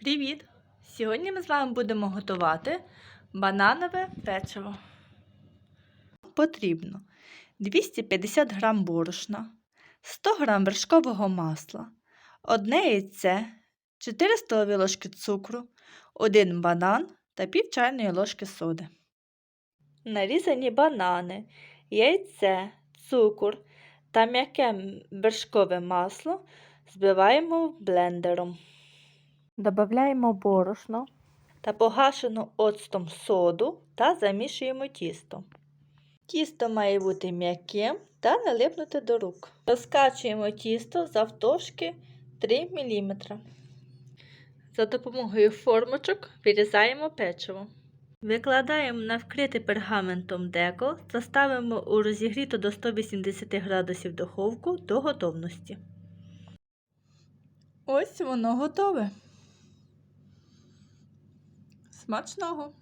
Привіт! Сьогодні ми з вами будемо готувати бананове печиво. Потрібно 250 г борошна, 100 г вершкового масла, одне яйце, 4 столові ложки цукру, 1 банан та пів чайної ложки соди. Нарізані банани, яйце, цукор та м'яке вершкове масло збиваємо блендером. Добавляємо борошно та погашену оцтом соду та замішуємо тісто. Тісто має бути м'яким та не липнути до рук. Розкачуємо тісто завтовшки 3 мм. За допомогою формочок вирізаємо печиво. Викладаємо на вкритий пергаментом деко та ставимо у розігріту до 180 градусів духовку до готовності. Ось воно готове. Смачного!